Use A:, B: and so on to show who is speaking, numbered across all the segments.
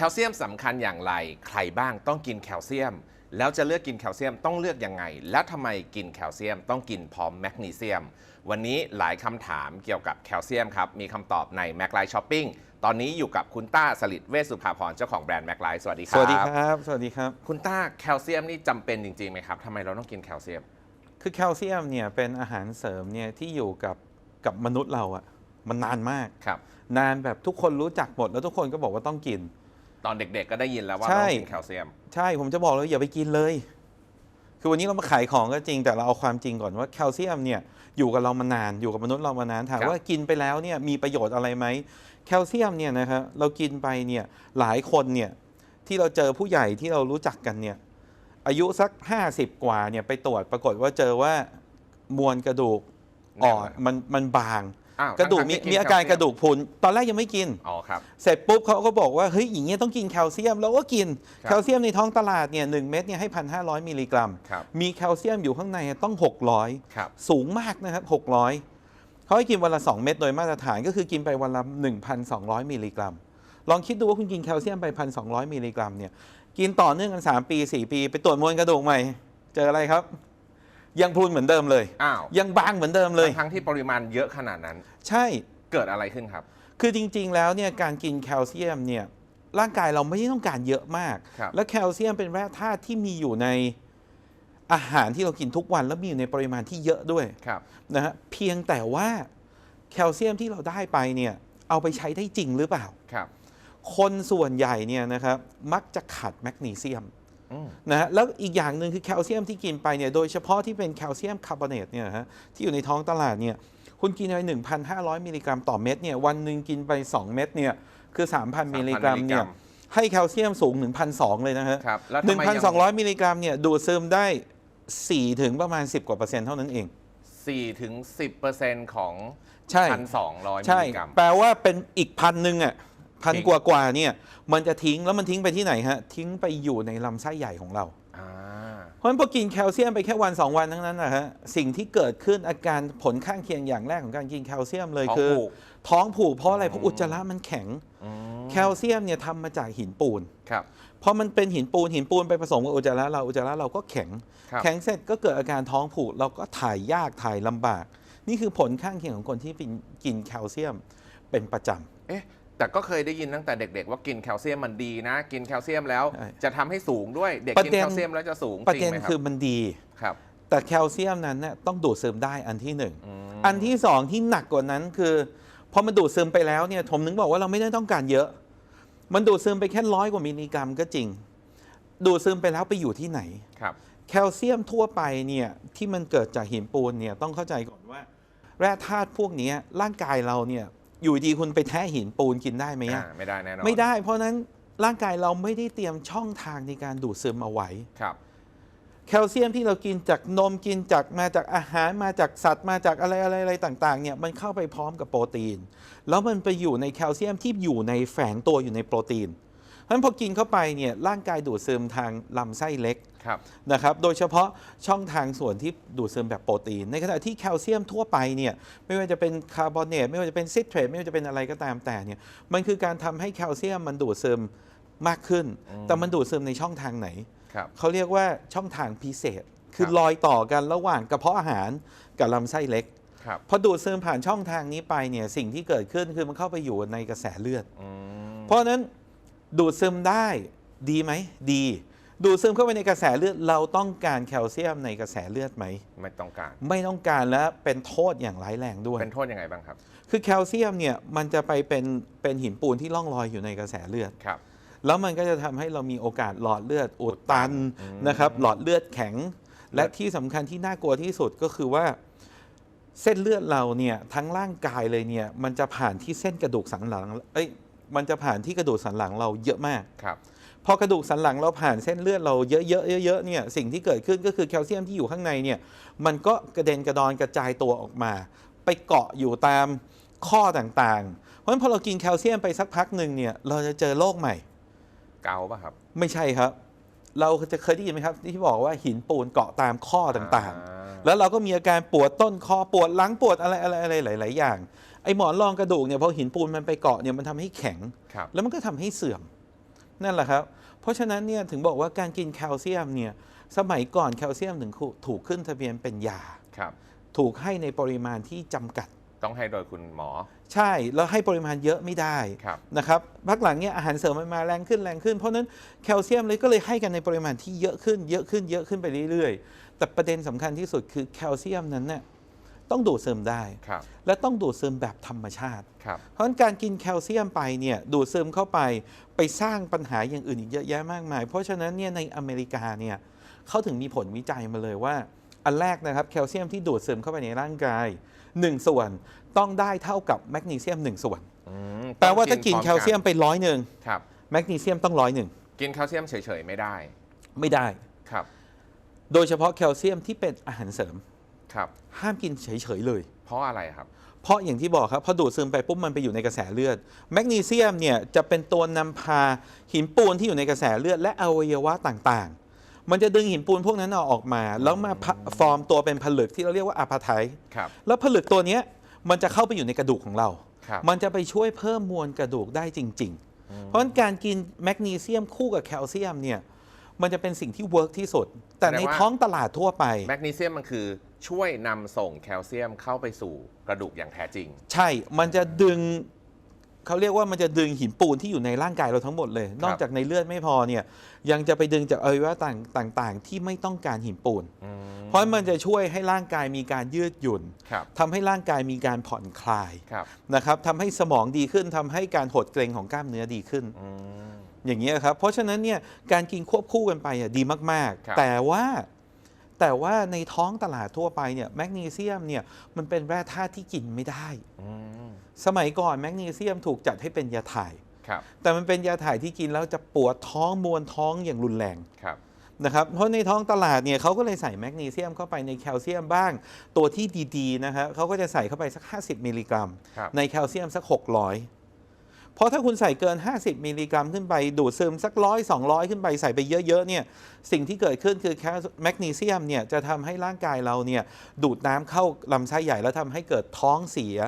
A: คลเซียมสำคัญอย่างไร ใครบ้างต้องกินแคลเซียม แล้วจะเลือกกินแคลเซียมต้องเลือกยังไง แล้วทำไมกินแคลเซียมต้องกินพร้อมแมกนีเซียม วันนี้หลายคำถามเกี่ยวกับแคลเซียมครับ มีคำตอบในแม c ไล s ช้อปปิ้งตอนนี้อยู่กับคุณต้าสลิดเวชสุภาพรเจ้าของแบรนด์แม c ไลสวัสดีครับ
B: สวัสดีครับ สวัสดีครับ
A: คุณต้าแคลเซียมนี่จำเป็นจริงๆไหมครับทำไมเราต้องกินแคลเซียม
B: คือแคลเซียมเนี่ยเป็นอาหารเสริมเนี่ยที่อยู่กับกับมนุษย์เราอะมันนานมาก
A: ครับ
B: นานแบบทุกคนรู้จักหมดแล้วทุกคนก็บอกว่าต้องกิน
A: ตอนเด็กๆก็ได้ยินแล้วว่า
B: ใช่
A: ต้องกินแคลเซียม
B: ใช่ผมจะบอกเลยอย่าไปกินเลย คือวันนี้เรามาขายของก็จริงแต่เราเอาความจริงก่อนว่าแคลเซียมเนี่ยอยู่กับเรามานานอยู่กับมนุษย์เรามานานถาม
A: ครับ
B: ว่ากินไปแล้วเนี่ยมีประโยชน์อะไรไหมแคลเซียมเนี่ยนะครับเรากินไปเนี่ยหลายคนเนี่ยที่เราเจอผู้ใหญ่ที่เรารู้จักกันเนี่ยอายุสัก 50 กว่าเนี่ยไปตรวจปรากฏว่าเจอว่ามวลกระดูกอ่อน
A: แน่นอน
B: มันมันบาง
A: อ้าว
B: กระดูกมี
A: ทั้งๆที่
B: มีอาการ
A: แคลเซีย
B: กระดูกพรุนตอนแรกยังไม่กิน
A: อ๋อครับ
B: เสร็จปุ๊บเขาก็บอกว่าเฮ้ยอย่างเงี้ยต้องกินแคลเซียมเราก็กิน
A: ครับ
B: แคลเซียมในท้องตลาดเนี่ยหนึ่งเม็ดเนี่ยให้พันห้าร้อยมิลลิกรัม
A: ครับ
B: มีแคลเซียมอยู่ข้างในต้อง600
A: ครับ
B: สูงมากนะครับ 600เขาให้กินวันละ 2 เม็ดโดยมาตรฐานก็คือกินไปวันละ 1,200 มิลลิกรัม ลองคิดดูว่าคุณกินแคลเซียมไป 1,200 มิลลิกรัมเนี่ยกินต่อเนื่องกัน 3 ปี 4 ปี ไปตรวจมวลกระดูกใหม่ เจออะไรครับ ยังพรุนเหมือนเดิมเลย
A: อ้าว
B: ยังบางเหมือนเดิมเลย
A: ทั้งๆที่ปริมาณเยอะขนาดนั้น
B: ใช่
A: เกิดอะไรขึ้นครับ
B: คือจริงๆ แล้วเนี่ยการกินแคลเซียมเนี่ยร่างกายเราไม่ได้ต้องการเยอะมาก
A: ครับ
B: และแคลเซียมเป็นแร่ธาตุที่มีอยู่ในอาหารที่เรากินทุกวัน แล้วมีอยู่ในปริมาณที่เยอะด้วย
A: ครับ
B: นะฮะเพียงแต่ว่าแคลเซียมที่เราได้ไปเนี่ยเอาไปใช้ได้จริงหรือเปล่า
A: ครับ
B: คนส่วนใหญ่เนี่ยนะครับมักจะขาดแมกนีเซียม
A: อืม
B: นะฮะแล้วอีกอย่างหนึ่งคือแคลเซียมที่กินไปเนี่ยโดยเฉพาะที่เป็นแคลเซียมคาร์บอเนตเนี่ยนะฮะที่อยู่ในท้องตลาดเนี่ยคุณกินไป1,500 มิลลิกรัมต่อเม็ดเนี่ยวันหนึ่งกินไป 2 เม็ดเนี่ยคือ 3,000 มิลลิกรัมเนี่ยให้แคลเซียมสูง 1,200 เลยนะฮะ
A: ครับแล้วทำไมยัง
B: 1,200 มิลลิกรัมเนี่ยดูดซึมได้ 4 ถึงประมาณ 10 กว่าเปอร์เซ็นต์เท่านั้นเอง
A: สี่ถึงสิบเปอร์เซ็นต์ของ
B: ใช่
A: พันสองร้อยมิล
B: ใช่
A: ลิกรัม
B: แปลว่าเป็นอีกพันหนึ่งอะ พัน
A: ทิ้ง
B: กว่ากว่าๆเนี่ยมันจะทิ้งแล้วมันทิ้งไปที่ไหนฮะทิ้งไปอยู่ในลำไส้ใหญ่ของเรา
A: อ่า
B: เพราะฉะนั้นพอกินแคลเซียมไปแค่วัน2วันทั้งนั้นนะฮะสิ่งที่เกิดขึ้นอาการผลข้างเคียงอย่างแรกของการกินแคลเซียมเลย
A: ท้อง
B: คือ
A: ผูก
B: ท้องผูกเพราะอะไรเพ
A: อื
B: ราะ
A: ม
B: อุจจาระมันแข็ง
A: อืม
B: แคลเซียมเนี่ยทำมาจากหินปูน
A: ครับ
B: พอมันเป็นหินปูนหินปูนไปผสมกับอุจจาระเราอุจจาระเราก็แข็ง
A: ครับ
B: แข็งเสร็จก็เกิดอาการท้องผูกเราก็ถ่ายยากถ่ายลำบาก นี่คือผลข้างเคียงของคนที่เป็นกินแคลเซียมเป็นประจำ
A: เอ๊ะ แต่ก็เคยได้ยินตั้งแต่เด็ก ๆ ว่ากินแคลเซียมมันดีนะ กินแคลเซียมแล้ว
B: ใช่
A: จะทำให้สูงด้วย เด็ก
B: ประ
A: กิน
B: เด็น
A: แคลเซียมแล้วจะสูง
B: ประ
A: จริ
B: เด็
A: ง
B: น
A: ไหมครั
B: คื
A: บ
B: อมันดี
A: ครับ
B: แต่แคลเซียมนั้นเนี่ยต้องดูดซึมได้อันที่หนึ่ง
A: ม
B: อันที่สองที่หนักกว่านั้นคือพอมันดูดซึมไปแล้วเนี่ยผมนึงบอกว่าเราไม่ได้ต้องการเยอะ มันดูดซึมไปแค่ร้อยกว่ามิลลิกรัมก็จริง ดูดซึมไปแล้วไปอยู่ที่ไหน
A: ครับ
B: แคลเซียมทั่วไปเนี่ยที่มันเกิดจากหินปูนเนี่ยต้องเข้าใจก่อนว่า แร่ธาตุพวกเนี้ยร่างกายเราเนี่ย อยู่ดีคุณไปแทะหินปูนกินได้ไหมอะ
A: อ่าไม่ได้แน่นอน
B: ไม่ได้ เพราะฉะนั้นร่างกายเราไม่ได้เตรียมช่องทางในการดูดซึมเอาไว้
A: ครับ
B: แคลเซียมที่เรากินจากนมกินจากมาจากอาหารมาจากสัตว์มาจากอะไรอะไรอะไรต่างๆเนี่ยมันเข้าไปพร้อมกับโปรตีน แล้วมันไปอยู่ในแคลเซียมที่อยู่ในแฝงตัวอยู่ในโปรตีนเพ ราะฉะนั้นพอกินเข้าไปเนี่ยร่างกายดูดซึมทางลำไส้เล็ก
A: ครับ
B: นะครับ โดยเฉพาะช่องทางส่วนที่ดูดซึมแบบโปรตีน ในขณะที่แคลเซียมทั่วไปเนี่ยไม่ว่าจะเป็นคาร์บอเนตไม่ว่าจะเป็นซิตรเทรตไม่ว่าจะเป็นอะไรก็ตามแต่เนี่ยมันคือการทำให้แคลเซียมมันดูดซึมมากขึ้น
A: อืม
B: แต่มันดูดซึมในช่องทางไหน
A: ครับ
B: เขาเรียกว่าช่องทางพิเศษ คือ
A: ครับ
B: รอยต่อกันระหว่างกระเพาะอาหารกับลำไส้เล็ก
A: ครับ
B: พอดูดซึมผ่านช่องทางนี้ไปเนี่ยสิ่งที่เกิดขึ้นคือมันเข้าไปอยู่ในกระแสเลือด
A: อืม
B: เพราะฉะนั้น ดูดซึมได้ดีไหมดี ดูดซึมเข้าไปในกระแสเลือดเราต้องการแคลเซียมในกระแสเลือดไหม
A: ไม่ต้องการ
B: ไม่ต้องการและเป็นโทษอย่างร้ายแรงด้วย
A: เป็นโทษยังไงบ้างครับ
B: คือแคลเซียมเนี่ยมันจะไปเป็นเป็นหินปูนที่ล่องลอยอยู่ในกระแสเลือด
A: ครับ
B: แล้วมันก็จะทำให้เรามีโอกาสหลอดเลือดอุดตัน
A: อืม
B: นะครับหลอดเลือดแข็ง และ
A: เลือด
B: ที่สำคัญที่น่ากลัวที่สุดก็คือว่า เส้นเลือดเราเนี่ยทั้งร่างกายเลยเนี่ยมันจะผ่านที่เส้นกระดูกสันหลังเอ้ย มันจะผ่านที่กระดูกสันหลังเราเยอะมาก
A: ครับ
B: พอกระดูกสันหลังเราผ่านเส้นเลือดเราเยอะๆเยอะๆเนี่ยสิ่งที่เกิดขึ้นก็คือแคลเซียมที่อยู่ข้างในเนี่ยมันก็กระเด็นกระดอนกระจายตัวออกมา ไปเกาะอยู่ตามข้อต่างๆ เพราะฉะนั้นพอเรากินแคลเซียมไปสักพักหนึ่งเนี่ยเราจะเจอโรคใหม่
A: เกาป่ะครับ
B: ไม่ใช่ครับ เราจะเคยได้ยินไหมครับ ที่บอกว่าหินปูนเกาะตามข้อต่าง
A: อ่
B: ๆแล้วเราก็มีอาการปวดต้นคอปวดหลังปวดอะไรอะไรอะไรหลาย ๆ อย่าง ไอ้หมอนรองกระดูกเนี่ยพอหินปูนมันไปเกาะเนี่ยมันทำให้แข็ง
A: ครับ
B: แล้วมันก็ทำให้เสื่อมนั่นแหละครับ เพราะฉะนั้นเนี่ยถึงบอกว่าการกินแคลเซียมเนี่ยสมัยก่อนแคลเซียมถึงถูกขึ้นทะเบียนเป็นยา
A: ครับ
B: ถูกให้ในปริมาณที่จำกัด
A: ต้องให้โดยคุณหมอ
B: ใช่แล้วให้ปริมาณเยอะไม่ได้
A: ครับ
B: นะครับพักหลังเนี่ยอาหารเสริมมันมาแรงขึ้นแรงขึ้น เพราะฉะนั้นแคลเซียมเลยก็เลยให้กันในปริมาณที่เยอะขึ้น เยอะขึ้นเยอะขึ้นไปเรื่อยๆ แต่ประเด็นสำคัญที่สุดคือแคลเซียมนั้นเนี่ย ต้องดูดซึมได้
A: ครับ
B: และต้องดูดซึมแบบธรรมชาติ
A: ครับ
B: เพราะฉะนั้นการกินแคลเซียมไปเนี่ยดูดซึมเข้าไปไปสร้างปัญหาอย่างอื่นอีกเยอะแยะมากมาย เพราะฉะนั้นเนี่ยในอเมริกาเนี่ยเขาถึงมีผลวิจัยมาเลยว่า อันแรกนะครับแคลเซียมที่ดูดซึมเข้าไปในร่างกาย 1 ส่วนต้องได้เท่ากับแมกนีเซียม 1 ส่วน
A: อืม
B: แปลว่าถ้ากิน
A: พร้อม
B: แคลเซียมไปร้อยหนึ่ง
A: ครับ
B: แมกนีเซียมต้องร้อยหนึ่ง
A: กินแคลเซียมเฉยๆไม่ได้
B: ไม่ได้
A: ครับ
B: โดยเฉพาะแคลเซียมที่เป็นอาหารเสริม
A: ครับ
B: ห้ามกินเฉยๆเลย
A: เพราะอะไรครับ
B: เพราะอย่างที่บอกครับพอดูดซึมไปปุ๊บมันไปอยู่ในกระแสเลือด แมกนีเซียมเนี่ยจะเป็นตัวนำพาหินปูนที่อยู่ในกระแสเลือดและอวัยวะต่างๆ มันจะดึงหินปูนพวกนั้นเอาออกมา แล้วมาพะฟอร์มตัวเป็นผลึกที่เราเรียกว่าอะพาไท
A: ครับ
B: แล้วผลึกตัวเนี้ยมันจะเข้าไปอยู่ในกระดูกของเรา
A: ครับ
B: มันจะไปช่วยเพิ่มมวลกระดูกได้จริง ๆ เพราะฉะนั้นการกินแมกนีเซียมคู่กับแคลเซียมเนี่ย มันจะเป็นสิ่งที่เวิร์กที่สุด แต่ในท้องตลาดทั่วไป
A: แมกนีเซียมมันคือช่วยนำส่งแคลเซียมเข้าไปสู่กระดูกอย่างแท้จริง
B: ใช่ มันจะดึง เขาเรียกว่ามันจะดึงหินปูนที่อยู่ในร่างกายเราทั้งหมดเลย นอกจากในเลือดไม่พอเนี่ยยังจะไปดึงจากอวัยวะต่างต่างๆ ที่ไม่ต้องการหินปูน
A: อืม
B: เพราะมันจะช่วยให้ร่างกายมีการยืดหยุ่น
A: ครับ
B: ทำให้ร่างกายมีการผ่อนคลาย
A: ครับ
B: นะครับทำให้สมองดีขึ้นทำให้การหดเกร็งของกล้ามเนื้อดีขึ้น
A: อืม
B: อย่างนี้ยครับ เพราะฉะนั้นเนี่ยการกินควบคู่กันไปอะดีมาก
A: ครับ
B: ๆ แต่ว่าแต่ว่าในท้องตลาดทั่วไปเนี่ยแมกนีเซียมเนี่ยมันเป็นแร่ธาตุที่กินไม่ได้
A: อืม
B: สมัยก่อนแมกนีเซียมถูกจัดให้เป็นยาถ่าย
A: ครับ
B: แต่มันเป็นยาถ่ายที่กินแล้วจะปวดท้องมวนท้องอย่างรุนแรง
A: ครับ
B: นะครับเพราะในท้องตลาดเนี่ยเขาก็เลยใส่แมกนีเซียมเข้าไปในแคลเซียมบ้าง ตัวที่ดีๆนะครับเขาก็จะใส่เข้าไปสัก 50 มิลลิกรัม
A: ครับ
B: ในแคลเซียมสัก 600เพ ราะถ้าคุณใส่เกิน 50 มิลลิกรัมขึ้นไป ดูดซึมสักร้อย200ขึ้นไปใส่ไปเยอะๆเนี่ยสิ่งที่เกิดขึ้นคือแคลแมกนีเซียมเนี่ยจะทำให้ร่างกายเราเนี่ยดูดน้ำเข้าลำไส้ใหญ่แล้วทำให้เกิดท้องเสีย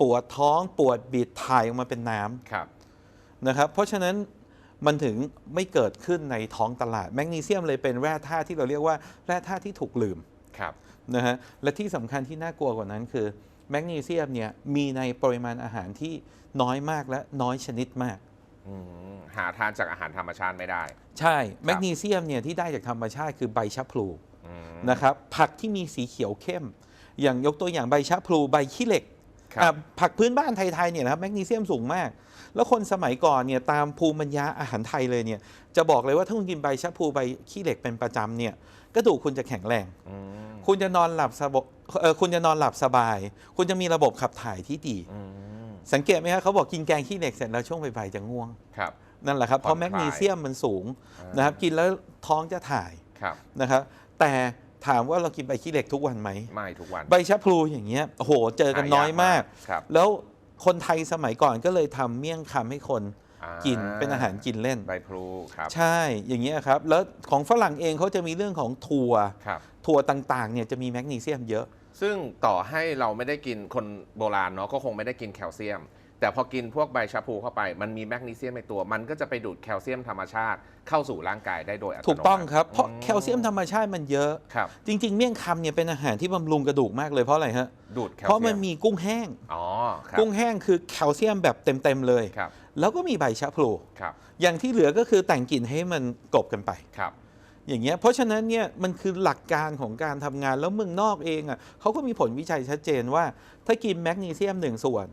B: ปวดท้องปวดบิดถ่ายออกมาเป็นน้ำ
A: ครับ
B: นะครับเพราะฉะนั้นมันถึงไม่เกิดขึ้นในท้องตลาด แมกนีเซียมเลยเป็นแร่ธาตุที่เราเรียกว่าแร่ธาตุที่ถูกลืม
A: ครับ
B: นะฮะและที่สำคัญที่น่ากลัวกว่านั้นคือ แมกนีเซียมเนี่ยมีในปริมาณอาหารที่น้อยมากและน้อยชนิดมาก
A: อืมหาทานจากอาหารธรรมชาติไม่ได้
B: ใช่แมกนีเซียมเนี่ยที่ได้จากธรรมชาติคือใบชะพลู
A: อืม
B: นะครับผักที่มีสีเขียวเข้ม อย่างยกตัวอย่างใบชะพลูใบขี้เหล็ก
A: ครับ
B: อะผักพื้นบ้านไทยๆเนี่ยนะครับแมกนีเซียมสูงมาก แล้วคนสมัยก่อนเนี่ยตามภูมิปัญญาอาหารไทยเลยเนี่ยจะบอกเลยว่าถ้าคุณกินใบชะพลูใบขี้เหล็กเป็นประจำเนี่ย กระดูกคุณจะแข็งแรง
A: อืม
B: คุณจะนอนหลับสบเอ่อคุณจะนอนหลับสบาย คุณจะมีระบบขับถ่ายที่ดี
A: อืม
B: สังเกตไหมครับเขาบอกกินแกงขี้เหล็กเสร็จแล้วช่วงบ่ายๆจะง่วง
A: ครับ
B: นั่นแหละครับ เพราะ
A: ผ่
B: แม
A: อน
B: ก
A: คลาย
B: นีเซียมมันสูง
A: อ่าน
B: นะครับกินแล้วท้องจะถ่าย
A: ครับ
B: นะครับแต่ถามว่าเรากินใบขี้เหล็กทุกวันไหม
A: ไม่ทุกวัน
B: ใบชะพลูอย่างเงี้ยโอ้โหเจอกันน้อยมาก
A: ครับ
B: แล้วคนไทยสมัยก่อนก็เลยทำเมี่ยงคำให้คน
A: อ่า
B: กินเป็นอาหารกินเล่น
A: ใบพลูครับ
B: ใช่อย่างเงี้ยครับ แล้วของฝรั่งเองเขาจะมีเรื่องของถั่ว
A: ครับ
B: ถั่วต่างๆเนี่ยจะมีแมกนีเซียมเยอะ
A: ซึ่งต่อให้เราไม่ได้กินคนโบราณเนาะก็คงไม่ได้กินแคลเซียม แต่พอกินพวกใบชะพูเข้าไป มันมีแมกนีเซียมในตัว มันก็จะไปดูดแคลเซียมธรรมชาติเข้าสู่ร่างกายได้โดยอัตโนมัติ
B: ถูกต้องครับเพราะ
A: อื
B: แคลเซียมธรรมชาติมันเยอะ
A: ครับ
B: จริง ๆ เมี่ยงคำเนี่ยเป็นอาหารที่บำรุงกระดูกมากเลยเพราะอะไรฮะ
A: ดูดแคลเซียม
B: เพราะมันมีกุ้งแห้ง
A: อ๋อครับ
B: กุ้งแห้งคือแคลเซียมแบบเต็มๆเลย
A: ครับ
B: แล้วก็มีใบชะพลู
A: ครับ
B: อย่างที่เหลือก็คือแต่งกลิ่นให้มันกลบกันไป
A: ครับ
B: อย่างเงี้ยเพราะฉะนั้นเนี่ยมันคือหลักการของการทำงานแล้วเมืองนอกเองอะเขาก็มีผลวิจัยชัดเจนว่า ถ้ากินแมกนีเซียมหนึ่งส่วน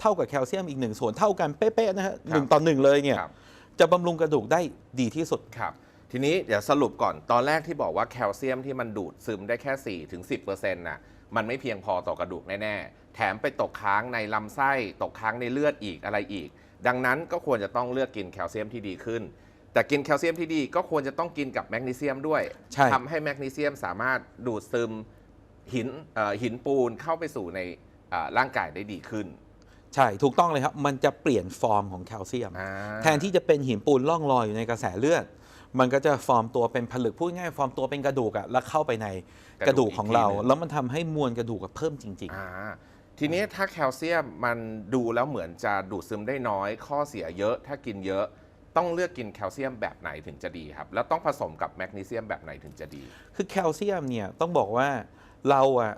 B: เท่ากับแคลเซียมอีกหนึ่งส่วนเท่ากันเป๊ะๆนะฮะหนึ่งต่อหนึ่งเลยเนี่ย
A: ครับ
B: จะบำรุงกระดูกได้ดีที่สุด
A: ครับทีนี้เดี๋ยวสรุปก่อนตอนแรกที่บอกว่าแคลเซียมที่มันดูดซึมได้แค่4ถึง10%น่ะมันไม่เพียงพอต่อกระดูกแน่ ๆ แถมไปตกค้างในลำไส้ตกค้างในเลือดอีกอะไรอีก ดังนั้นก็ควรจะต้องเลือกกินแคลเซียมที่ดีขึ้น แต่กินแคลเซียมที่ดีก็ควรจะต้องกินกับแมกนีเซียมด้วย
B: ใช่
A: ทำให้แมกนีเซียมสามารถดูดซึมหินเอ่อหินปูนเข้าไปสู่ในเอ่อร่างกายได้ดีขึ้น
B: ใช่ถูกต้องเลยครับ มันจะเปลี่ยนฟอร์มของแคลเซียม
A: อ่า
B: แทนที่จะเป็นหินปูนล่องลอยอยู่ในกระแสเลือด มันก็จะฟอร์มตัวเป็นผลึกพูดง่ายๆฟอร์มตัวเป็นกระดูกอะแล้วเข้าไปในกระดูกของเรา
A: อีกทีหนึ่ง
B: แล้วมันทำให้มวลกระดูกอะเพิ่มจริง
A: อ่า ทีนี้ถ้าแคลเซียมมันดูแล้วเหมือนจะดูดซึมได้น้อย ข้อเสียเยอะ ถ้ากินเยอะต้องเลือกกินแคลเซียมแบบไหนถึงจะดีครับ แล้วต้องผสมกับแมกนีเซียมแบบไหนถึงจะดี
B: คือแคลเซียมเนี่ยต้องบอกว่าเราอะ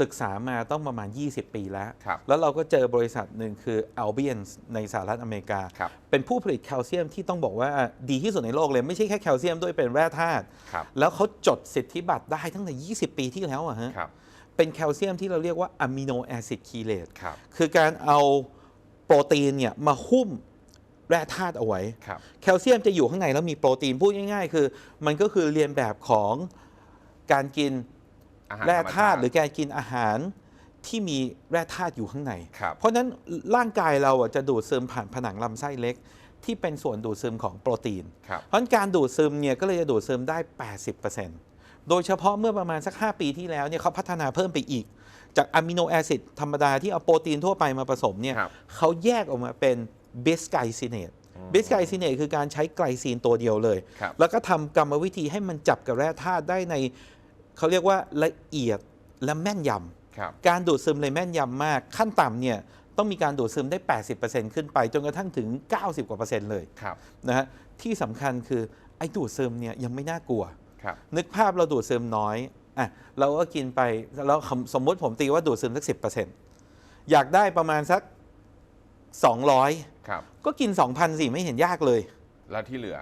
B: ศึกษามาต้องประมาณ 20 ปีแล้ว
A: ครับ
B: แล้วเราก็เจอบริษัทหนึ่งคือ Albion ในสหรัฐอเมริกา
A: ครับ
B: เป็นผู้ผลิตแคลเซียมที่ต้องบอกว่าดีที่สุดในโลกเลย ไม่ใช่แค่แคลเซียมด้วยเป็นแร่ธาตุ
A: ครับ
B: แล้วเขาจดสิทธิบัตรได้ตั้งแต่ 20 ปีที่แล้วอะฮะ
A: ครับ
B: เป็นแคลเซียมที่เราเรียกว่าอะมิโนแอซิดคีเลต
A: ครับ
B: คือการเอาโปรตีนเนี่ยมาหุ้มแร่ธาตุเอาไว้
A: ครับ
B: แคลเซียมจะอยู่ข้างในแล้วมีโปรตีนพูดง่ายๆ คือ มันก็คือเรียนแบบของการกิน
A: อาหาร
B: แร่ธาตุ
A: มช
B: หรือการกินอาหารที่มีแร่ธาตุอยู่ข้างใน
A: ครับ
B: เพราะฉะนั้นร่างกายเราอะจะดูดซึมผ่านผนังลำไส้เล็ก ที่เป็นส่วนดูดซึมของโปรตีน
A: ครับ
B: เพราะฉะนั้นการดูดซึมเนี่ยก็เลยจะดูดซึมได้ 80% โดยเฉพาะเมื่อประมาณสัก 5 ปีที่แล้วเนี่ยเขาพัฒนาเพิ่มไปอีก จากอะมิโนแอซิดธรรมดาที่เอาโปรตีนทั่วไปมาผสมเนี่ย
A: ครับ
B: เขาแยกออกมาเป็นบิสไกซิเนตบิสไกซิเนตคือการใช้ไกลซีนตัวเดียวเลย
A: ครับ
B: แล้วก็ทำกรรมวิธีให้มันจับกับแร่ธาตุได้ในเขาเรียกว่าละเอียดและแม่นยำ
A: ครับ
B: การดูดซึมเลยแม่นยำมาก ขั้นต่ำเนี่ยต้องมีการดูดซึมได้ 80%ขึ้นไป จนกระทั่งถึง 90กว่าเปอร์เซ็นต์เลย
A: ครับ
B: นะฮะที่สำคัญคือไอ้ดูดซึมเนี่ยยังไม่น่ากลัว
A: ครับ
B: นึกภาพเราดูดซึมน้อยอะเราก็กินไปแล้วสมมติผมตีว่าดูดซึมสัก10%อยากได้ประมาณสัก 200
A: ครับ
B: ก็กิน 2,000สิไม่เห็นยากเลย
A: แล้วที่เหลือ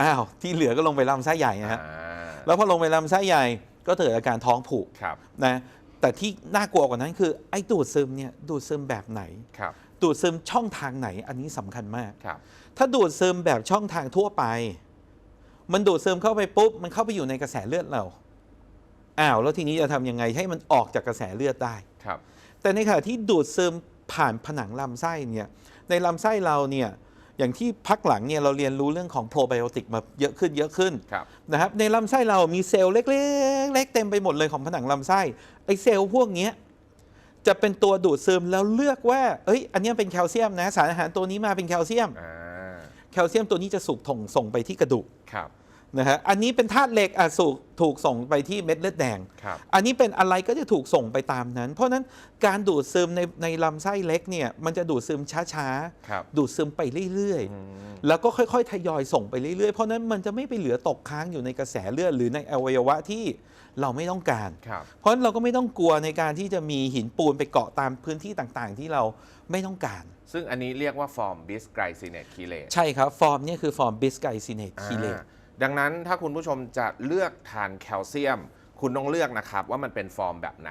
B: อ้าว ที่เหลือก็ลงไปลำไส้ใหญ่นะฮะ
A: อ่า
B: แล้วพอลงไปลำไส้ใหญ่ก็เกิดอาการท้องผูก
A: ครับ
B: นะแต่ที่น่ากลัวกว่านั้นคือไอ้ดูดซึมเนี่ยดูดซึมแบบไหน
A: ครับ
B: ดูดซึมช่องทางไหนอันนี้สำคัญมาก
A: ครับ
B: ถ้าดูดซึมแบบช่องทางทั่วไป มันดูดซึมเข้าไปปุ๊บ มันเข้าไปอยู่ในกระแสเลือดเรา อ้าว แล้วทีนี้จะทำยังไงให้มันออกจากกระแสเลือดได้
A: ครับ
B: แต่ในขณะที่ดูดซึมผ่านผนังลำไส้เนี่ย ในลำไส้เราเนี่ย อย่างที่พักหลังเนี่ยเราเรียนรู้เรื่องของโปรไบโอติกมาเยอะขึ้นเยอะขึ้น
A: ครับ
B: นะครับ ในลำไส้เรามีเซลล์เล็กๆเล็กเต็มไปหมดเลยของผนังลำไส้ ไอ้เซลล์พวกเนี้ยจะเป็นตัวดูดซึมแล้วเลือกว่า เอ้ย อันเนี้ยเป็นแคลเซียมนะ สารอาหารตัวนี้มาเป็นแคลเซียม
A: อ่า
B: แคลเซียมตัวนี้จะสูบถงส่งไปที่กระดูก
A: ครับ
B: นะฮะอันนี้เป็นธาตุเหล็กอะสูบถูกส่งไปที่เม็ดเลือดแดง
A: ครับ
B: อันนี้เป็นอะไรก็จะถูกส่งไปตามนั้น เพราะฉะนั้นการดูดซึมในในลำไส้เล็กเนี่ยมันจะดูดซึมช้า
A: ครับ
B: ๆ ดูดซึมไปเรื่อย
A: อืม
B: ๆ แล้วก็ค่อยๆ ทยอยส่งไปเรื่อยๆ เพราะฉะนั้นมันจะไม่ไปเหลือตกค้างอยู่ในกระแสเลือดหรือในอวัยวะที่เราไม่ต้องการ
A: ครับ
B: เพราะฉะนั้นเราก็ไม่ต้องกลัวในการที่จะมีหินปูนไปเกาะตามพื้นที่ต่างๆ ที่เราไม่ต้องการ
A: ซึ่งอันนี้เรียกว่าฟอร์มบิสไกรซิเนตคีเลต
B: ใช่ครับ ฟอร์มเนี่ยคือฟอร์มบิสไกซิเนตคีเลต
A: อ่า ดังนั้นถ้าคุณผู้ชมจะเลือกทานแคลเซียม คุณต้องเลือกนะครับว่ามันเป็นฟอร์มแบบไหน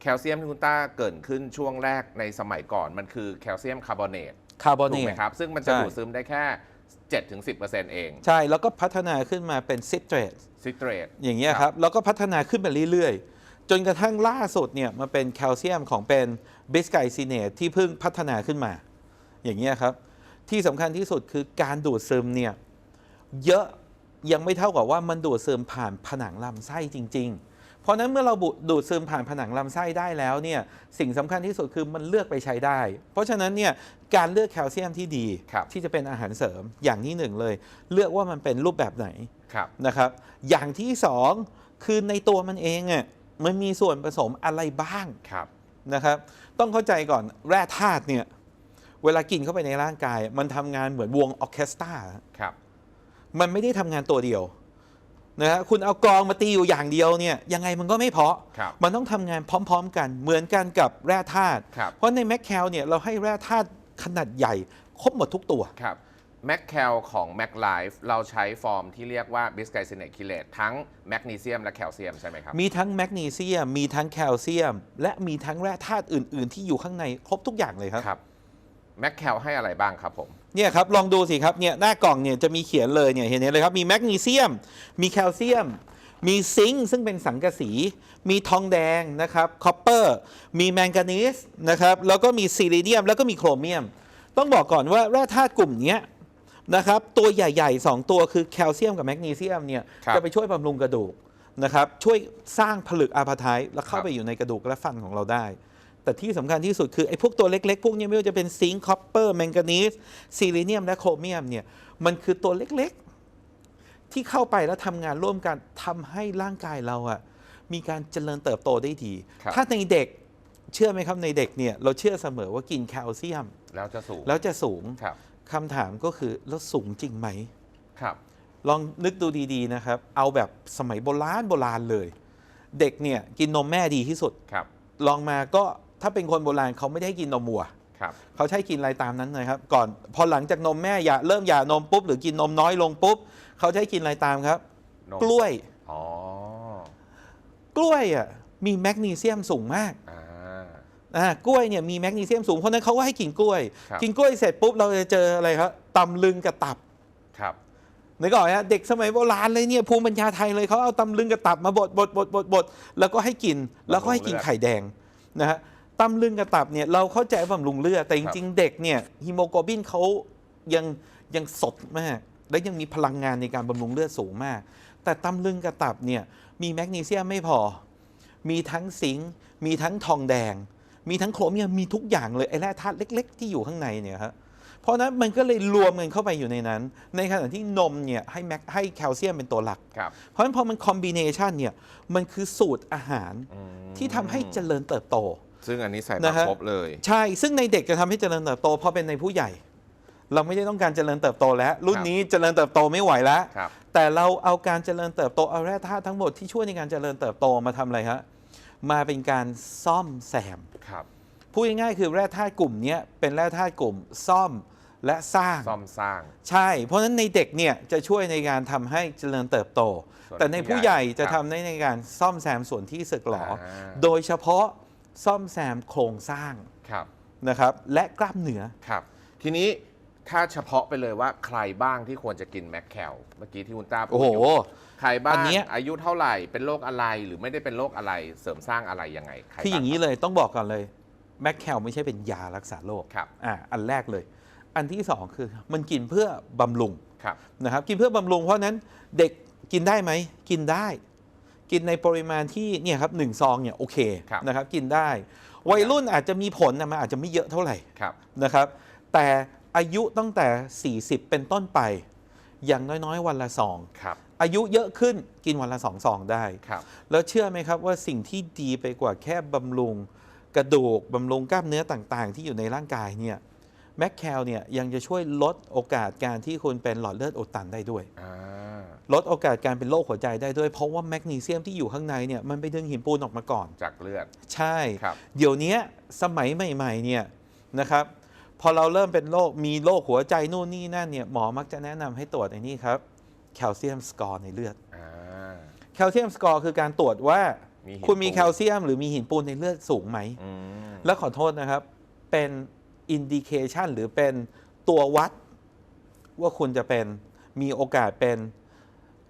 A: แคลเซียมที่คุณต้าเกริดขึ้นช่วงแรกในสมัยก่อนมันคือแคลเซียมคาร์บอเนต
B: คาร์บอ
A: ถู
B: เน
A: กไหม
B: ต
A: ครับ ซึ่งมันจะ
B: ใช่
A: ดูดซึมได้แค่ 7-10%เอง
B: ใช่ แล้วก็พัฒนาขึ้นมาเป็นซิตรต
A: ซิตรต
B: อย่างเงี้ยครับแล้วก็พัฒนาขึ้นมาเรื่อยๆ จนกระทั่งล่าสุดเนี่ยมาเป็นแคลเซียมของเป็นบิสไกซิเนตที่เพิ่งพัฒนาขึ้นมา อย่างเงี้ยครับ ที่สำคัญที่สุดคือการดูดซึมเนี่ยเยอะ ยังไม่เท่ากับว่ามันดูดซึมผ่านผนังลำไส้จริง ๆ เพราะฉะนั้นเมื่อเราบุดูดซึมผ่านผนังลำไส้ได้แล้วเนี่ยสิ่งสำคัญที่สุดคือมันเลือกไปใช้ได้ เพราะฉะนั้นเนี่ยการเลือกแคลเซียมที่ดี
A: ครับ
B: ที่จะเป็นอาหารเสริมอย่างที่หนึ่งเลย เลือกว่ามันเป็นรูปแบบไหน
A: ครับ
B: นะครับอย่างที่สองคือในตัวมันเองอะมันมีส่วนผสมอะไรบ้าง
A: ครับ
B: นะครับ ต้องเข้าใจก่อนแร่ธาตุเนี่ยเวลากินเข้าไปในร่างกาย มันทำงานเหมือนวงออร์เคสตรา
A: ครับ
B: มันไม่ได้ทำงานตัวเดียวนะฮะคุณเอากลองมาตีอยู่อย่างเดียวเนี่ยยังไงมันก็ไม่เพาะ
A: ครับ
B: มันต้องทำงานพร้อม ๆ กันเหมือนกันกับแร่ธาตุ
A: ครับ
B: เพราะในแมคแคลเนี่ยเราให้แร่ธาตุขนาดใหญ่ครบหมดทุกตัว
A: ครับแมคแคลของ Mac Life เราใช้ฟอร์มที่เรียกว่าบิสไกซิเนตคีเลตทั้งแมกนีเซียมและแคลเซียมใช่ไหมครับ
B: มีทั้งแมกนีเซียม มีทั้งแคลเซียม และมีทั้งแร่ธาตุอื่น ๆ ที่อยู่ข้างในครบทุกอย่างเลยครับ
A: ครับแมคแคลให้อะไรบ้างครับผม
B: เนี่ยครับลองดูสิครับเนี่ยหน้ากล่องเนี่ยจะมีเขียนเลยเนี่ยเห็นเลยครับมีแมกนีเซียม มีแคลเซียม มีซิงค์ซึ่งเป็นสังกะสี มีทองแดงนะครับคอปเปอร์มีแมงกานีสนะครับแล้วก็มีซิลิเดียม แล้วก็มีโครเมียม ต้องบอกก่อนว่าแร่ธาตุกลุ่มเนี้ยนะครับตัวใหญ่ๆ 2 ตัวคือแคลเซียมกับแมกนีเซียมเนี่ย
A: ครับ
B: จะไปช่วยบำรุงกระดูกนะครับช่วยสร้างผลึกอาพาไทต์แล้วเข้า
A: ครับ
B: ไปอยู่ในกระดูกและฟันของเราได้ แต่ที่สำคัญที่สุดคือไอ้พวกตัวเล็กๆ พวกเนี้ยไม่ว่าจะเป็นซิงค์คอปเปอร์แมงกานีสซิลิเนียมและโครเมียมเนี่ยมันคือตัวเล็กๆ ที่เข้าไปแล้วทำงานร่วมกันทำให้ร่างกายเราอะมีการเจริญเติบโตได้ดี
A: ครับ
B: ถ้าในเด็กเชื่อไหมครับในเด็กเนี่ยเราเชื่อเสมอว่ากินแคลเซียม
A: แล้วจะสูง
B: แล้วจะสูง
A: ครับ
B: คำถามก็คือแล้วสูงจริงไหม
A: ครับ
B: ลองนึกดูดีๆนะครับ เอาแบบสมัยโบราณโบราณเลย เด็กเนี่ยกินนมแม่ดีที่สุด
A: ครับ
B: ลองมาก็ ถ้าเป็นคนโบราณเขาไม่ได้ให้กินนมวัว
A: ครับ
B: เขาใช้กินอะไรตามนั้นเลยครับ ก่อนพอหลังจากนมแม่อย่าเริ่มหย่านมปุ๊บหรือกินนมน้อยลงปุ๊บเขาใช้กินอะไรตามครับ
A: นม
B: กล้วย
A: อ๋อ
B: กล้วยอะมีแมกนีเซียมสูงมาก
A: อ่า
B: อ่ากล้วยเนี่ยมีแมกนีเซียมสูงเพราะฉะนั้นเขาก็ให้กินกล้วย
A: ครับ
B: กินกล้วยเสร็จปุ๊บเราจะเจออะไรครับตำลึงกับตับ
A: ครับ
B: นึกออกไหมฮะเด็กสมัยโบราณเลยเนี่ยภูมิปัญญาไทยเลยเขาเอาตำลึงกับตับมาบดบดบดบดบดแล้วก็ให้กินแล้วก็ให้กินไข่แดงนะฮะ ตำลึงกับตับเนี่ยเราเข้าใจว่าบำรุงเลือดแต่จริงๆ เด็กเนี่ยฮีโมโกลบินเขายังยังสดมาก และยังมีพลังงานในการบำรุงเลือดสูงมาก แต่ตำลึงกับตับเนี่ยมีแมกนีเซียมไม่พอ มีทั้งซิงค์มีทั้งทองแดง มีทั้งโครเมียมมีทุกอย่างเลยไอ้แร่ธาตุเล็ก ๆ ที่อยู่ข้างในเนี่ยครับเพราะฉะนั้นมันก็เลยรวมกันเข้าไปอยู่ในนั้น ในขณะที่นมเนี่ยให้แมกให้แคลเซียมเป็นตัวหลัก
A: ครับ
B: เพราะฉะนั้นพอมันคอมบิเนชันเนี่ยมันคือสูตรอาหาร
A: อืม
B: ที่ทำให้เจริญเติบโต
A: ซึ่งอันนี้ใส่
B: นะ
A: มา
B: ฮะ
A: ครบเลย
B: ใช่ ซึ่งในเด็กจะทำให้เจริญเติบโตเพราะเป็นในผู้ใหญ่ เราไม่ได้ต้องการเจริญเติบโตแล้ว รุ่นนี้เจริญเติบโตไม่ไหวแล้ว
A: ครับ
B: แต่เราเอาการเจริญเติบโตเอาแร่ธาตุทั้งหมดที่ช่วยในการเจริญเติบโตมาทำอะไรฮะมาเป็นการซ่อมแซม
A: ครับ
B: พูดง่ายๆคือแร่ธาตุกลุ่มเนี้ยเป็นแร่ธาตุกลุ่มซ่อมและสร้าง
A: ซ่อมสร้าง
B: ใช่ เพราะฉะนั้นในเด็กเนี่ยจะช่วยในการทำให้เจริญเติบโต
A: ส่วน
B: แต่ในผู้ใหญ่จะ
A: ครับ
B: ทำได้ในการซ่อมแซมส่วนที่สึกหรอ
A: อ่า
B: โดยเฉพาะ ซ่อมแซมโครงสร้าง
A: ครับ
B: นะครับ และกล้ามเนื้อ
A: ครับ ทีนี้ถ้าเฉพาะไปเลยว่าใครบ้างที่ควรจะกินแมคแคลเมื่อกี้ที่คุณต้าพู
B: โอ้
A: ด
B: โห
A: อยู่ใครบ้า
B: อั
A: ง
B: นเนี้ย
A: อายุเท่าไหร่เป็นโรคอะไรหรือไม่ได้เป็นโรคอะไรเสริมสร้างอะไรยังไงใคร
B: คืออย่าง
A: นี้
B: นี้เลยต้องบอกก่อนเลยแมคแคลไม่ใช่เป็นยารักษาโรค
A: ครับ
B: อ่าอันแรกเลย อันที่สองคือมันกินเพื่อบำรุง
A: ครับ
B: นะครับกินเพื่อบำรุงเพราะฉะนั้นเด็กกินได้ไหมกินได้ กินในปริมาณที่เนี่ยครับหนึ่งซองเนี่ยโอเค
A: ครับ
B: นะครับกินได้ วัยรุ่นอาจจะมีผลนะมันอาจจะไม่เยอะเท่าไหร่
A: ครับ
B: นะครับ แต่อายุตั้งแต่ 40 เป็นต้นไป อย่างน้อยๆ วันละซอง
A: ครับ
B: อายุเยอะขึ้นกินวันละสองซองได้
A: ครับ
B: แล้วเชื่อไหมครับว่าสิ่งที่ดีไปกว่าแค่บำรุงกระดูกบำรุงกล้ามเนื้อต่างๆ ที่อยู่ในร่างกายเนี่ย แมคแคลเนี่ยยังจะช่วยลดโอกาสการที่คุณเป็นหลอดเลือดอุดตันได้ด้วย
A: อ่า
B: ลดโอกาสการเป็นโรคหัวใจได้ด้วย เพราะว่าแมกนีเซียมที่อยู่ข้างในเนี่ยมันไปดึงหินปูนออกมาก่อน
A: จากเลือด
B: ใช่
A: ครับ
B: เดี๋ยวนี้สมัยใหม่ๆเนี่ยนะครับพอเราเริ่มเป็นโรคมีโรคหัวใจนู่นนี่นั่นเนี่ยหมอมักจะแนะนำให้ตรวจไอ้นี่ครับแคลเซียมสกอร์ในเลือด
A: อ่า
B: แคลเซียมสกอร์คือการตรวจว่า
A: มีหิน
B: คุณมี
A: ปูน
B: แคลเซียมหรือมีหินปูนในเลือดสูงไหม
A: อืม
B: แล้วขอโทษนะครับ เป็น อินดิเคชันหรือเป็นตัววัดว่าคุณจะเป็นมีโอกาสเป็น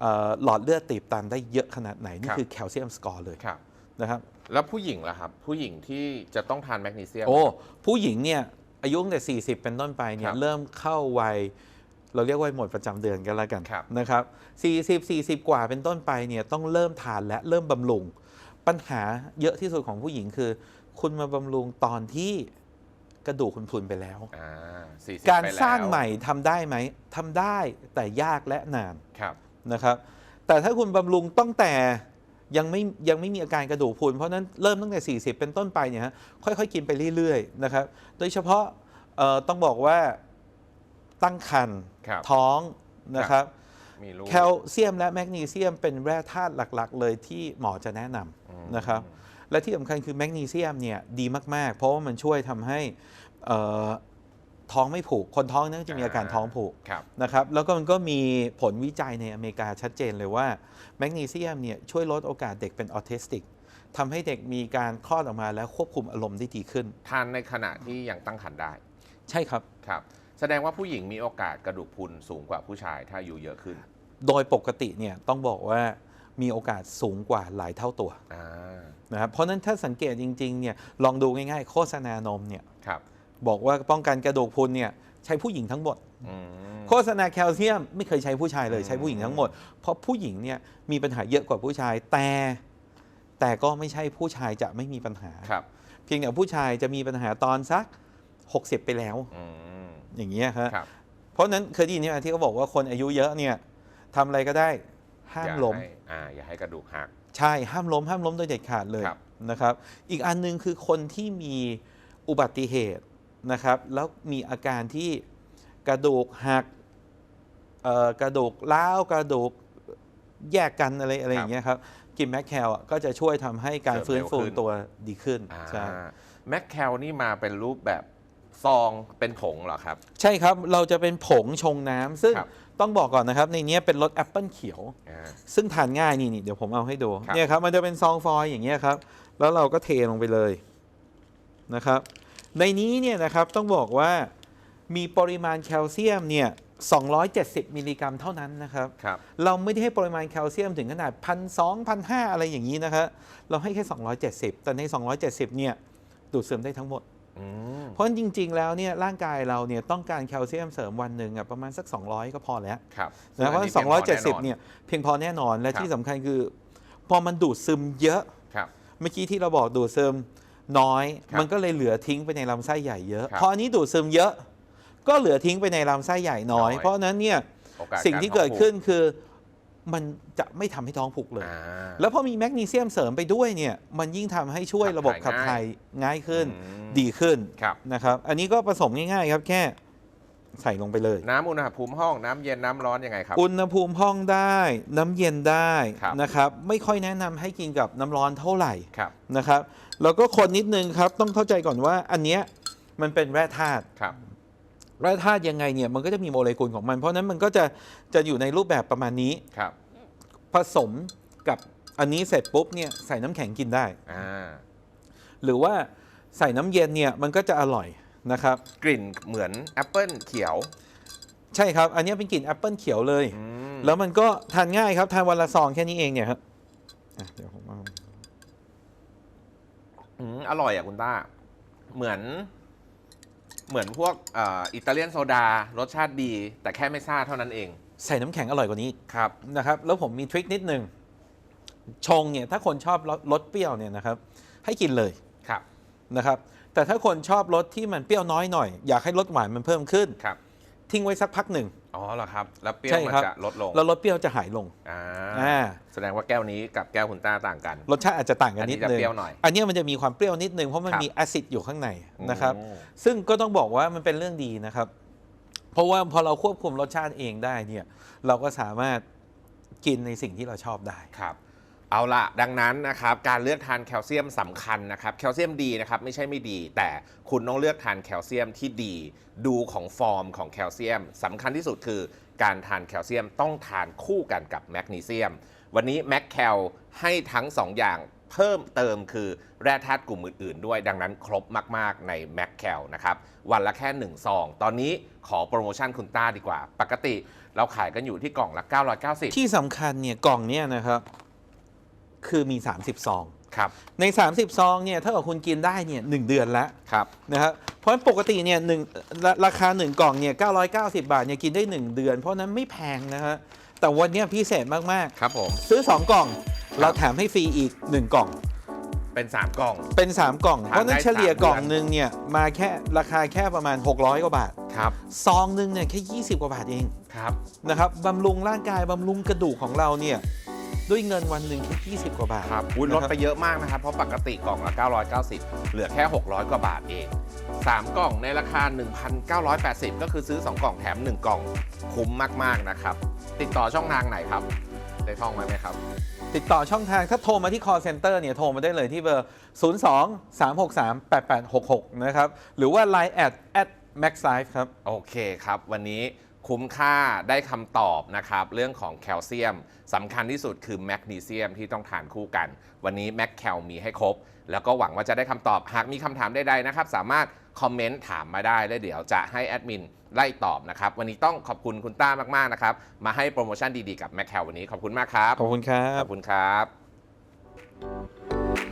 B: เอ่อหลอดเลือดตีบตันได้เยอะขนาดไหน นี่คือแคลเซียมสกอร์เลย
A: ครับ
B: นะครับ
A: แล้วผู้หญิงล่ะครับ ผู้หญิงที่จะต้องทานแมกนีเซียม
B: โอ้ผู้หญิงเนี่ยอายุตั้งแต่ 40 เป็นต้นไปเนี่
A: ค
B: ย
A: รับ
B: เริ่มเข้าวัยเราเรียกว่าหมดประจำเดือนกันแล้วกัน
A: ครับ
B: นะครับ40 40 กว่าเป็นต้นไปเนี่ยต้องเริ่มทานและเริ่มบำรุง ปัญหาเยอะที่สุดของผู้หญิงคือ คุณมาบำรุงตอนที่ กระดูกคุณพรุนไปแล้ว
A: อ่าสี่สิบ
B: การ
A: ไปแล้ว
B: สร้างใหม่ทำได้ไหมทำได้แต่ยากและนาน
A: ครับ
B: นะครับ แต่ถ้าคุณบำรุงตั้งแต่ยังไม่ยังไม่มีอาการกระดูกพรุนเพราะฉะนั้นเริ่มตั้งแต่ 40 เป็นต้นไปเนี่ยฮะค่อยๆ กินไปเรื่อยๆนะครับโดยเฉพาะเอ่อต้องบอกว่าตั้งครรภ์
A: ครับ
B: ท้องนะครับ
A: มีลูก
B: แคลเซียมและแมกนีเซียมเป็นแร่ธาตุหลักๆ เลยที่หมอจะแนะน
A: อืมำ
B: นะครับ และที่สำคัญคือแมกนีเซียมเนี่ยดีมาก ๆ เพราะว่ามันช่วยทำให้เอ่อท้องไม่ผูก คนท้องเนื่องจะมีอาการท้องผูก
A: ครับ
B: นะครับ แล้วก็มันก็มีผลวิจัยในอเมริกาชัดเจนเลยว่าแมกนีเซียมเนี่ยช่วยลดโอกาสเด็กเป็นออทิสติกทำให้เด็กมีการคลอดออกมาแล้วควบคุมอารมณ์ได้ดีขึ้น
A: ทานในขณะที่ยังตั้งครรภ์ได้
B: ใช่ครับ
A: ครับ แสดงว่าผู้หญิงมีโอกาสกระดูกพรุนสูงกว่าผู้ชายถ้าอายุเยอะขึ้น
B: โดยปกติเนี่ยต้องบอกว่า มีโอกาสสูงกว่าหลายเท่าตัว
A: อ่า
B: นะครับเพราะฉะนั้นถ้าสังเกตจริงๆเนี่ยลองดูง่ายๆ โฆษณานมเนี่ย
A: ครับ
B: บอกว่าป้องกันกระดูกพรุนเนี่ยใช้ผู้หญิงทั้งหมด
A: อืม
B: โฆษณาแคลเซียมไม่เคยใช้ผู้ชายเลย
A: อืม
B: ใช้ผู้หญิงทั้งหมด เพราะผู้หญิงเนี่ยมีปัญหาเยอะกว่าผู้ชายแต่ แต่ก็ไม่ใช่ผู้ชายจะไม่มีปัญหา
A: ครับ
B: เพียงแต่ผู้ชายจะมีปัญหาตอนสัก 60 ไปแล้ว
A: อืม
B: อย่างเงี้ยครับ
A: ครับ
B: เพราะฉะนั้นเคยได้ยินไหมที่เขาบอกว่าคนอายุเยอะเนี่ยทำอะไรก็ได้ ห้าม
A: อย่
B: ล้ม
A: ให้อ่าอย่าให้กระดูกหัก
B: ใช่ห้ามล้ม ห้ามล้มโดยเด็ดขาดเลย
A: ครับ
B: นะครับ อีกอันหนึงคือคนที่มีอุบัติเหตุนะครับ แล้วมีอาการที่กระดูกหักเอ่อกระดูกล้าวกระดูกแยกกันอะไรอะไรอย่างเงี้ยครับกินแมคแคลอะก็จะช่วยทำให้การ
A: เสริ
B: ฟื้
A: ม
B: น
A: เร็ว
B: ฟู
A: ขึ้น
B: ตัวดีขึ้น
A: อ่า
B: ใช่
A: แมคแคลนี่มาเป็นรูปแบบ ซองเป็นผงเหรอครับ
B: ใช่ครับ เราจะเป็นผงชงน้ำซึ่ง
A: ครับ
B: ต้องบอกก่อนนะครับ ในเนี้ยเป็นรสแอปเปิลเขียว
A: อ่า
B: ซึ่งทานง่ายนี่นี่เดี๋ยวผมเอาให้ดู
A: ครับ
B: เนี่ยครับมันจะเป็นซองฟอยล์อย่างเงี้ยครับ แล้วเราก็เทลงไปเลยนะครับ ในนี้เนี่ยนะครับต้องบอกว่ามีปริมาณแคลเซียมเนี่ย 270 มิลลิกรัมเท่านั้นนะครับ
A: ครับ
B: เราไม่ได้ให้ปริมาณแคลเซียมถึงขนาดพันสองพันห้าอะไรอย่างนี้นะครับเราให้แค่ 270 แต่ใน 270 เนี่ยดูดซึมได้ทั้งหมด
A: อืม
B: เพราะจริง ๆ แล้วเนี่ยร่างกายเราเนี่ยต้องการแคลเซียมเสริมวันหนึ่งอะประมาณสัก 200 ก็พอแล้ว
A: ครับ
B: นะเพราะ
A: ซึ่อันนี้พียงพอแน่นอน
B: 270เนี่ยเพียงพอแน่นอนและ
A: ครับ
B: ที่สำคัญคือ พอมันดูดซึมเยอะ
A: ครับ
B: เมื่อกี้ที่เราบอกดูดซึมน้อย
A: ครับ
B: มันก็เลยเหลือทิ้งไปในลำไส้ใหญ่เยอะ
A: ครับ
B: พออันนี้ดูดซึมเยอะ ก็เหลือทิ้งไปในลำไส้ใหญ่น้อย
A: น้อย
B: เพราะฉะนั้นเนี่ย
A: โอกาส
B: สิ่งที่า
A: ร
B: เกิด
A: ท้องผู
B: ขึ้นคือ มันจะไม่ทำให้ท้องผูกเลย
A: อ่า
B: แล้วพอมีแมกนีเซียมเสริมไปด้วยเนี่ย มันยิ่งทำให้ช่วย
A: ขับ
B: ระบบ
A: ถ่าย
B: ขับ
A: ง่าย
B: ถ่ายง่ายขึ้น
A: อืม
B: ดีขึ้น
A: ครับ
B: นะครับ อันนี้ก็ผสมง่ายๆครับแค่ใส่ลงไปเลย
A: น้ำอุณหภูมิห้องน้ำเย็นน้ำร้อนยังไงครับ
B: อุณหภูมิห้องได้ น้ำเย็นได้
A: ครับ
B: นะครับ ไม่ค่อยแนะนำให้กินกับน้ำร้อนเท่าไหร่
A: ครับ
B: นะครับ แล้วก็คนนิดนึงครับ ต้องเข้าใจก่อนว่าอันเนี้ยมันเป็นแร่ธาตุ
A: ครับ
B: แร่ธาตุยังไงเนี่ยมันก็จะมีโมเลกุลของมัน เพราะฉะนั้นมันก็จะจะอยู่ในรูปแบบประมาณนี้
A: ครับ
B: ผสมกับอันนี้เสร็จปุ๊บเนี่ยใส่น้ำแข็งกินได้
A: อ่า
B: หรือว่าใส่น้ำเย็นเนี่ยมันก็จะอร่อยนะครับ
A: กลิ่นเหมือนแอปเปิลเขียว
B: ใช่ครับ อันนี้เป็นกลิ่นแอปเปิลเขียวเลย
A: อืม
B: แล้วมันก็ทานง่ายครับ ทานวันละซองแค่นี้เองเนี่ยครับอะเดี๋ยวผมเอา
A: อืมอร่อยอะคุณต้า เหมือน เหมือนพวกเอ่ออิตาเลียนโซดารสชาติดี แต่แค่ไม่ซ่าเท่านั้นเอง
B: ใส่น้ำแข็งอร่อยกว่านี้
A: ครับ
B: นะครับ แล้วผมมีทริคนิดนึง ชงเนี่ยถ้าคนชอบรสรสเปรี้ยวเนี่ยนะครับ ให้กินเลย
A: ครับ
B: นะครับ แต่ถ้าคนชอบรสที่มันเปรี้ยวน้อยหน่อย อยากให้รสหวานมันเพิ่มขึ้น
A: ครับ
B: ทิ้งไว้สักพักหนึ่ง
A: อ๋อเหรอครับ แล้วเปรี้ย
B: ใช่
A: วมัน
B: ครับ
A: จะลดลง
B: แล้วรสเปรี้ยวจะหายลง
A: อ่า
B: อ่า
A: แสดงว่าแก้วนี้กับแก้วคุณต้าต่างกัน
B: รสชาติอาจจะต่างกัน
A: อันนี้
B: นิด
A: จะ
B: นึง
A: เปรี้ยวหน่อย
B: อันเนี้ยมันจะมีความเปรี้ยวนิดนึงเพราะมัน
A: ครับ
B: มีแอซิดอยู่ข้างในนะครับ
A: อืม
B: ซึ่งก็ต้องบอกว่ามันเป็นเรื่องดีนะครับ เพราะว่าพอเราควบคุมรสชาติเองได้เนี่ย เราก็สามารถกินในสิ่งที่เราชอบได้
A: ครับ เอาละดังนั้นนะครับการเลือกทานแคลเซียมสำคัญนะครับแคลเซียมดีนะครับไม่ใช่ไม่ดี แต่คุณต้องเลือกทานแคลเซียมที่ดี ดูของฟอร์มของแคลเซียมสำคัญที่สุดคือการทานแคลเซียมต้องทานคู่กันกับแมกนีเซียม วันนี้แมกแคลให้ทั้ง 2 อย่างเพิ่มเติมคือแร่ธาตุกลุ่มอื่นๆ ด้วยดังนั้นครบมากๆในแมกแคลนะครับวันละแค่ 1 ซอง ตอนนี้ขอโปรโมชั่นคุณต้าดีกว่า ปกติเราขายกันอยู่ที่กล่องละ 990
B: ที่สำคัญเนี่ยกล่องเนี่ยนะครับ คือมี 30 ซอง
A: ครับ
B: ใน 30 ซองเนี่ยถ้าเกิดคุณกินได้เนี่ยหนึ่งเดือนแล้ว
A: ครับ
B: นะครับเพราะฉะนั้นปกติเนี่ยหนึ่งราราคา 1 กล่องเนี่ย990 บาทเนี่ยกินได้ 1 เดือน เพราะฉะนั้นไม่แพงนะฮะแต่วันเนี้ยพิเศษมาก
A: ครับผม
B: ๆ ซื้อ 2 กล่อง เราแถมให้ฟรีอีก 1 กล่อง
A: เป็น 3 กล่อง
B: เป็น 3 กล่อง
A: ทาน
B: เพราะฉะนั้น
A: ได้
B: เฉลี่ย
A: สามเดือน
B: กล่องหนึ่งเนี่ยมาแค่ราคาแค่ประมาณ 600 กว่าบาท
A: ครับ
B: ซองหนึ่งเนี่ยแค่ 20 กว่าบาทเอง
A: ครับ
B: นะครับบำรุงร่างกายบำรุงกระดูกของเราเนี่ย ด้วยเงินวันหนึ่งแค่20 กว่าบาท
A: ครับอุ้ยลด
B: นะครับ
A: ไปเยอะมากนะครับ เพราะปกติกล่องละ 990 เหลือแค่ 600 กว่าบาทเอง 3 กล่องในราคา 1,980 ก็คือซื้อ 2 กล่องแถม 1 กล่อง คุ้มมาก ๆ นะครับ ติดต่อช่องทางไหนครับ ได้ท่องไว้ไหมครับ
B: ติดต่อช่องทางถ้าโทรมาที่ call center เนี่ยโทรมาได้เลยที่เบอร์ 02 363 8866 นะครับ หรือว่า line at at maxlife ครับ
A: โอเคครับ วันนี้ คุ้มค่าได้คำตอบนะครับ เรื่องของแคลเซียมสำคัญที่สุดคือแมกนีเซียมที่ต้องทานคู่กัน วันนี้แมกแคลมีให้ครบ แล้วก็หวังว่าจะได้คำตอบหากมีคำถามใดๆนะครับ สามารถคอมเมนต์ถามมาได้แล้วเดี๋ยวจะให้แอดมินไล่ตอบนะครับ วันนี้ต้องขอบคุณคุณต้ามากๆนะครับ มาให้โปรโมชั่นดีๆกับแมกแคลวันนี้ขอบคุณมากครับ
B: ขอบคุณครั
A: ข
B: บ
A: อบคุณครับ